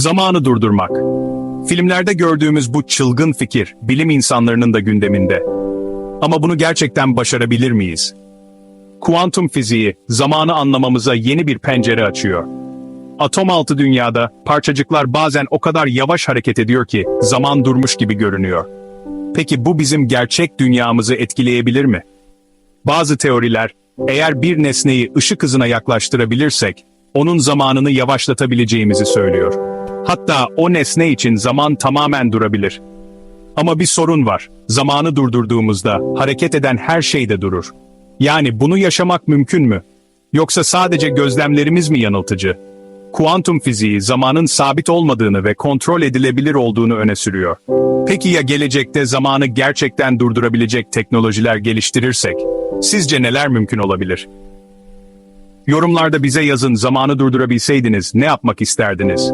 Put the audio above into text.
Zamanı durdurmak. Filmlerde gördüğümüz bu çılgın fikir bilim insanlarının da gündeminde. Ama bunu gerçekten başarabilir miyiz? Kuantum fiziği zamanı anlamamıza yeni bir pencere açıyor. Atom altı dünyada parçacıklar bazen o kadar yavaş hareket ediyor ki zaman durmuş gibi görünüyor. Peki bu bizim gerçek dünyamızı etkileyebilir mi? Bazı teoriler, eğer bir nesneyi ışık hızına yaklaştırabilirsek, onun zamanını yavaşlatabileceğimizi söylüyor. Hatta o nesne için zaman tamamen durabilir. Ama bir sorun var. Zamanı durdurduğumuzda hareket eden her şey de durur. Yani bunu yaşamak mümkün mü? Yoksa sadece gözlemlerimiz mi yanıltıcı? Kuantum fiziği zamanın sabit olmadığını ve kontrol edilebilir olduğunu öne sürüyor. Peki ya gelecekte zamanı gerçekten durdurabilecek teknolojiler geliştirirsek? Sizce neler mümkün olabilir? Yorumlarda bize yazın zamanı durdurabilseydiniz ne yapmak isterdiniz?